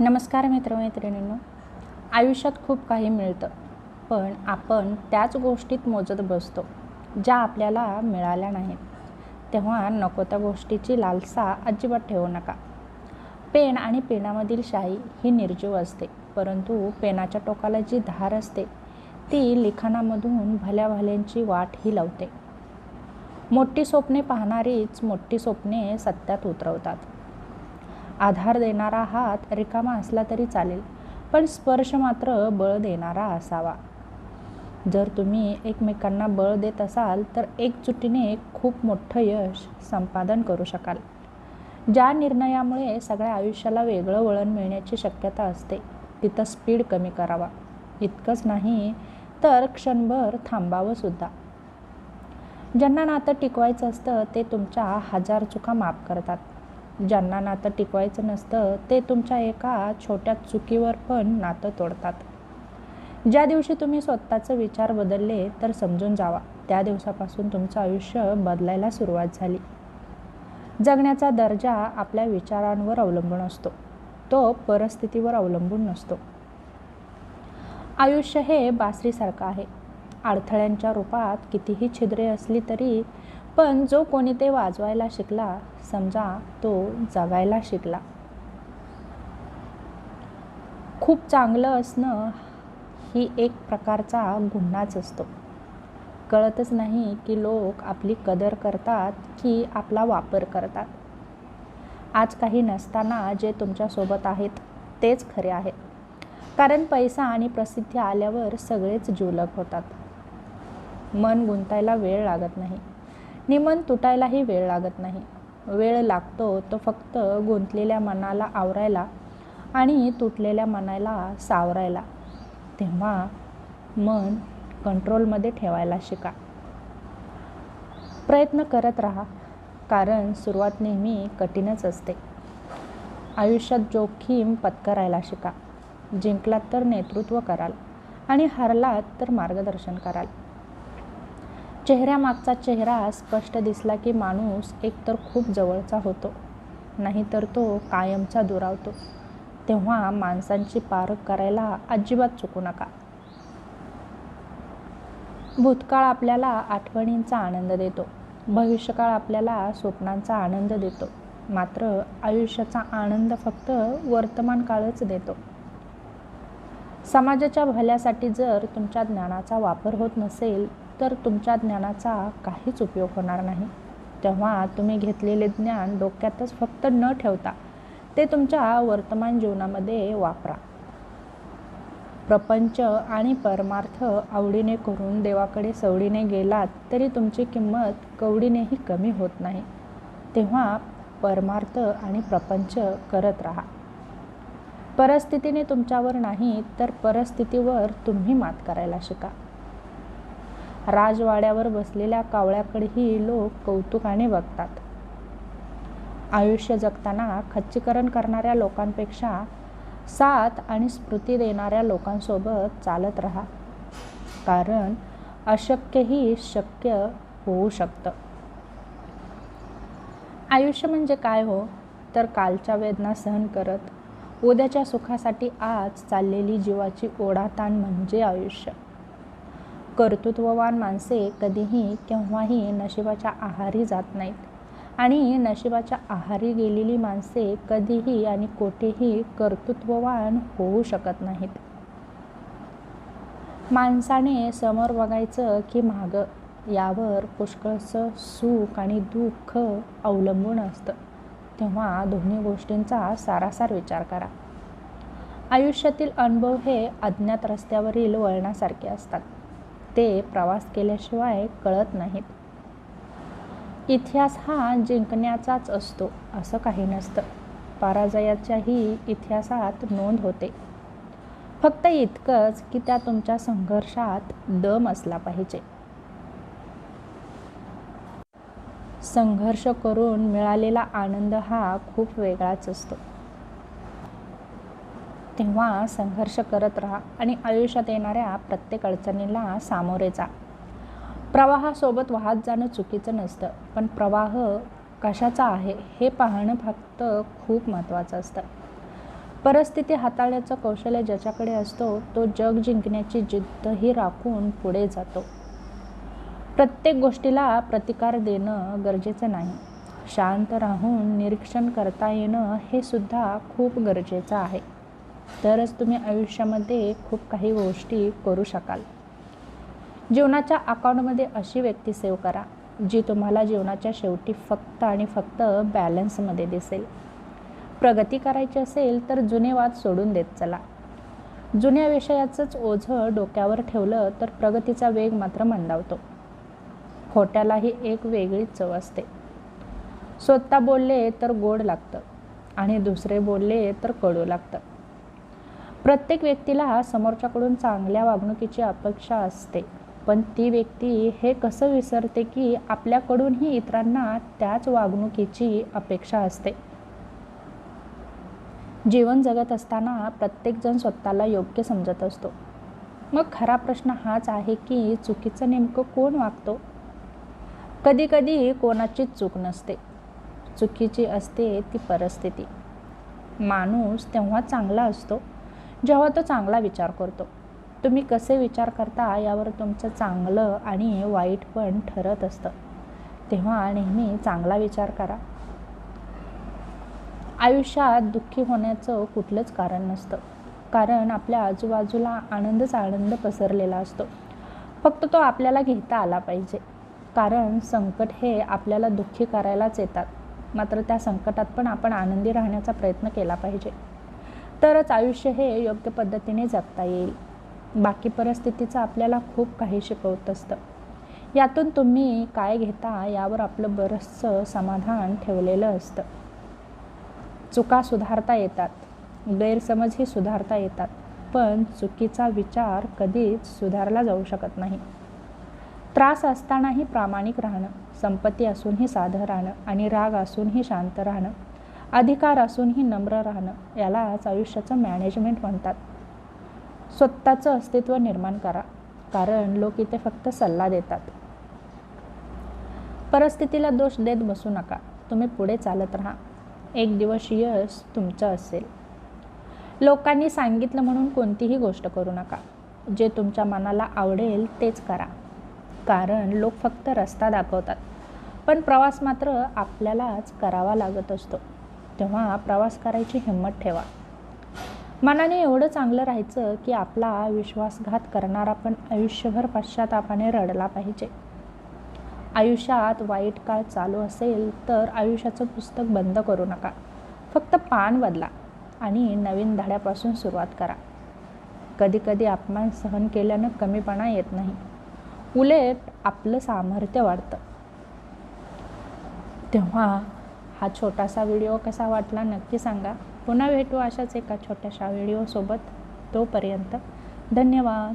नमस्कार मित्रमैत्रिणींनो आयुष्यात खूप काही मिळतं पण आपण त्याच गोष्टीत मोजत बसतो ज्या आपल्याला मिळाल्या नाहीत. तेव्हा नको त्या गोष्टीची लालसा अजिबात ठेवू नका. पेन आणि पेनामधील शाई ही निर्जीव असते परंतु पेनाच्या टोकाला जी धार असते ती लिखाणामधून भल्याभल्यांची वाट ही लावते. मोठी स्वप्ने पाहणारीच मोठी स्वप्ने सत्यात उतरवतात. आधार देणारा हात रिकामा असला तरी चालेल पण स्पर्श मात्र बळ देणारा असावा. जर तुम्ही एकमेकांना बळ देत असाल तर एकजुटीने खूप मोठं यश संपादन करू शकाल. ज्या निर्णयामुळे सगळ्या आयुष्याला वेगळं वळण मिळण्याची शक्यता असते तिथं स्पीड कमी करावा. इतकंच नाही तर क्षणभर थांबावं सुद्धा. ज्यांना नातं टिकवायचं असतं ते तुमच्या हजार चुका माफ करतात. ज्यांना नातं टिकवायचं नसतं ते तुमच्या एका छोट्या चुकीवर पण नातं तोडतात. ज्या दिवशी तुम्ही स्वतःचे विचार बदलले तर समजून जावा. त्या दिवसापासून तुमचं आयुष्य बदलायला सुरुवात झाली. जगण्याचा दर्जा आपल्या विचारांवर अवलंबून असतो. तो परिस्थितीवर अवलंबून नसतो. आयुष्य हे बासरीसारखं आहे. अडथळ्यांच्या रूपात कितीही छिद्रे असली तरी पण जो कोणी ते वाजवायला शिकला समजा तो जगायला शिकला. खूप चांगलं असणं ही एक प्रकारचा गुन्हाच असतो. कळतच नाही की लोक आपली कदर करतात की आपला वापर करतात. आज काही नसताना जे तुमच्यासोबत आहेत तेच खरे आहेत. कारण पैसा आणि प्रसिद्धी आल्यावर सगळेच जुलक होतात. मन गुंतायला वेळ लागत नाही. नि मन तुटायलाही वेळ लागत नाही. वेळ लागतो तो फक्त गुंतलेल्या मनाला आवरायला आणि तुटलेल्या मनाला सावरायला. तेव्हा मन कंट्रोलमध्ये ठेवायला शिका. प्रयत्न करत राहा कारण सुरुवात नेहमी कठीणच असते. आयुष्यात जोखीम पत्करायला शिका. जिंकलात तर नेतृत्व कराल आणि हरलात तर मार्गदर्शन कराल. चेहऱ्यामागचा चेहरा स्पष्ट दिसला की माणूस एकतर खूप जवळचा होतो नाहीतर तो कायमचा दुरावतो. तेव्हा माणसांची पारख करायला अजिबात चुकू नका. भूतकाळ आपल्याला आठवणींचा आनंद देतो. भविष्यकाळ आपल्याला स्वप्नांचा आनंद देतो. मात्र आयुष्याचा आनंद फक्त वर्तमान काळच देतो. समाजाच्या भल्यासाठी जर तुमच्या ज्ञानाचा वापर होत नसेल तर तुमच्या ज्ञानाचा काहीच उपयोग होणार नाही. तेव्हा तुम्ही घेतलेले ज्ञान डोक्यातच फक्त न ठेवता ते तुमच्या वर्तमान जीवनामध्ये वापरा. प्रपंच आणि परमार्थ आवडीने करून देवाकडे सवडीने गेलात तरी तुमची किंमत कवडीनेही कमी होत नाही. तेव्हा परमार्थ आणि प्रपंच करत राहा. परिस्थितीने तुमच्यावर नाही तर परिस्थितीवर तुम्ही मात करायला शिका. राजवाड्यावर बसलेल्या कावळ्याकडेही लोक कौतुकाने बघतात. आयुष्य जगताना खच्चीकरण करणाऱ्या लोकांपेक्षा साथ आणि स्मृती देणाऱ्या लोकांसोबत चालत राहा. कारण अशक्यही शक्य होऊ शकतं. आयुष्य म्हणजे काय हो? तर कालच्या वेदना सहन करत उद्याच्या सुखासाठी आज चाललेली जीवाची ओढाताण म्हणजे आयुष्य. कर्तृत्ववान माणसे कधीही केव्हाही नशिबाच्या आहारी जात नाहीत. आणि नशिबाच्या आहारी गेलेली माणसे कधीही आणि कोठेही कर्तृत्ववान होऊ शकत नाहीत. माणसाने समोर बघायचं की मागं यावर पुष्कळचं सुख आणि दुःख अवलंबून असतं. तेव्हा दोन्ही गोष्टींचा सारासार विचार करा. आयुष्यातील अनुभव हे अज्ञात रस्त्यावरील वळणासारखे असतात. ते प्रवास केल्याशिवाय कळत नाहीत. इतिहास हा जिंकण्याचाच असतो असं काही नसतं. पराजयाच्याही इतिहासात नोंद होते. फक्त इतकंच की त्या तुमच्या संघर्षात दम असला पाहिजे. संघर्ष करून मिळालेला आनंद हा खूप वेगळाच असतो. तेव्हा संघर्ष करत राहा आणि आयुष्यात येणाऱ्या प्रत्येक अडचणीला सामोरे जा. प्रवाहासोबत वाहत जाणं चुकीचं नसतं पण प्रवाह कशाचा आहे हे पाहणं फक्त खूप महत्त्वाचं असतं. परिस्थिती हाताळण्याचं कौशल्य ज्याच्याकडे असतो तो जग जिंकण्याची जिद्दही राखून पुढे जातो. प्रत्येक गोष्टीला प्रतिकार देणं गरजेचं नाही. शांत राहून निरीक्षण करता येणं हे सुद्धा खूप गरजेचं आहे. तरच तुम्ही आयुष्यामध्ये खूप काही गोष्टी करू शकाल. जीवनाच्या अकाउंटमध्ये अशी व्यक्ती सेव्ह करा जी तुम्हाला जीवनाच्या शेवटी फक्त आणि फक्त बॅलन्समध्ये दिसेल. प्रगती करायची असेल तर जुने वाद सोडून देत चला. जुन्या विषयाचंच ओझं डोक्यावर ठेवलं तर प्रगतीचा वेग मात्र मंदावतो. खोट्यालाही एक वेगळी चव असते. स्वतः बोलले तर गोड लागतं आणि दुसरे बोलले तर कडू लागतं. प्रत्येक व्यक्तीला समोरच्याकडून चांगल्या वागणुकीची अपेक्षा असते. पण ती व्यक्ती हे कसं विसरते की आपल्याकडूनही इतरांना त्याच वागणुकीची अपेक्षा असते. जीवन जगत असताना प्रत्येकजण स्वतःला योग्य समजत असतो. मग खरा प्रश्न हाच आहे की चुकीचं नेमकं कोण वागतो? कधीकधी कोणाचीच चूक नसते. चुकीची असते ती परिस्थिती. माणूस तेव्हा चांगला असतो. जेव्हा तो चांगला विचार करतो. तुम्ही कसे विचार करता यावर तुमचं चांगलं आणि वाईट पण ठरत असतं. तेव्हा नेहमी चांगला विचार करा. आयुष्यात दुःखी होण्याचं कुठलंच कारण नसतं. कारण आपल्या आजूबाजूला आनंदच आनंद पसरलेला असतो. फक्त तो आपल्याला घेता आला पाहिजे. कारण संकट हे आपल्याला दुःखी करायलाच येतात. मात्र त्या संकटात पण आपण आनंदी राहण्याचा प्रयत्न केला पाहिजे. तरच आयुष्य हे योग्य पद्धतीने जगता येईल. बाकी परिस्थितीचं आपल्याला खूप काही शिकवत असतं. यातून तुम्ही काय घेता यावर आपलं बरंचसं समाधान ठेवलेलं असतं. चुका सुधारता येतात. गैरसमजही सुधारता येतात. पण चुकीचा विचार कधीच सुधारला जाऊ शकत नाही. त्रास असतानाही प्रामाणिक राहणं संपत्ती असूनही साधं राहणं आणि राग असूनही शांत राहणं अधिकार असूनही नम्र राहणं यालाच आयुष्याचं मॅनेजमेंट म्हणतात. स्वतःचं अस्तित्व निर्माण करा कारण लोक इथे फक्त सल्ला देतात. परिस्थितीला दोष देत बसू नका तुम्ही पुढे चालत राहा. एक दिवस यश तुमचं असेल. लोकांनी सांगितलं म्हणून कोणतीही गोष्ट करू नका. जे तुमच्या मनाला आवडेल तेच करा. कारण लोक फक्त रस्ता दाखवतात. पण प्रवास मात्र आपल्यालाच करावा लागत असतो. तेव्हा प्रवास करायची हिंमत ठेवा. मनाने एवढं चांगलं राहायचं की आपला विश्वासघात करणारा पण आयुष्यभर पश्चातापाने रडला पाहिजे. आयुष्यात वाईट काळ चालू असेल तर आयुष्याचं पुस्तक बंद करू नका. फक्त पान बदला आणि नवीन धड्यापासून सुरुवात करा. कधीकधी अपमान सहन केल्यानं कमीपणा येत नाही. उलट आपलं सामर्थ्य वाढतं. तेव्हा हा छोटासा व्हिडिओ कसा वाटला नक्की सांगा. पुन्हा भेटू अशाच एका छोट्याशा व्हिडिओसोबत तोपर्यंत धन्यवाद.